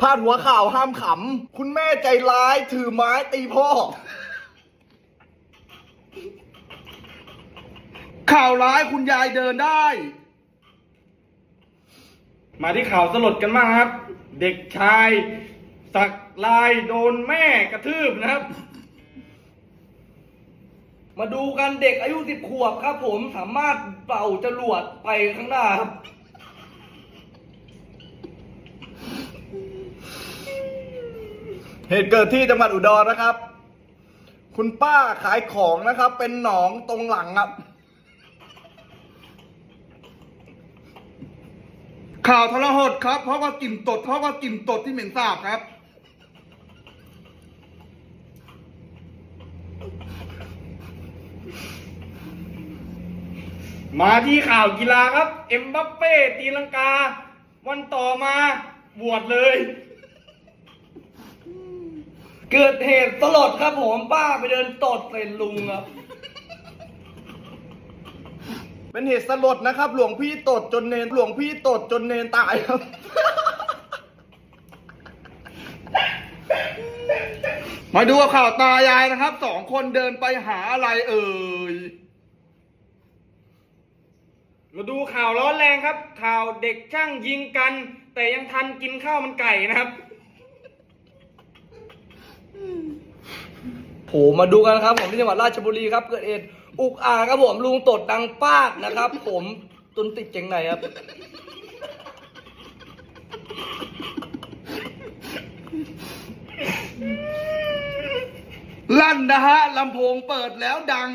พาดหัวข่าวห้ามขำ คุณแม่ใจร้ายถือไม้ตีพ่อ ข่าวร้ายคุณยายเดินได้ มาที่ข่าวสลดกันบ้างครับ เด็กชาย สักลายโดนแม่กระทืบนะครับ มาดูกันเด็กอายุสิบขวบครับผมสามารถเป่าจรวดไปข้างหน้าครับ เหตุเกิดที่จังหวัดอุดรนะครับ คุณป้าขายของนะครับ เป็นหนองตรงหลังครับ ข่าวทรหดครับ เพราะว่ากลิ่นตด เพราะว่ากลิ่นตดที่เหม็นสาบครับ มาที่ข่าวกีฬาครับ เอ็มบัปเป้ตีลังกา วันต่อมาบวชเลย เกิดเหตุสลดครับผมป้าไปเดินตดใส่ลุงครับ เป็นเหตุสลดนะครับ หลวงพี่ตดจนเนนหลวงพี่ตดจนเนนตายครับ มาดูข่าวตายายนะครับสองคนเดินไปหาอะไรเอ่ยมาดูข่าวร้อนแรงครับ ข่าวเด็กช่างยิงกัน แต่ยังทันกินข้าวมันไก่นะครับ ผมมาดูกันครับผมที่จังหวัดราชบุรีครับเกิดเหตุอุกอาจครับผมลุงตดดังป้ากนะครับ ผมจนติดเจงไหนครับลั่นนะฮะลำโพงเปิดแล้วดัง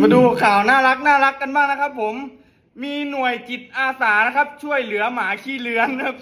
มาดูข่าวน่ารักน่ารักกันบ้างนะครับผม มีหน่วยจิตอาสานะครับ ช่วยเหลือหมาขี้เลื้อนครับ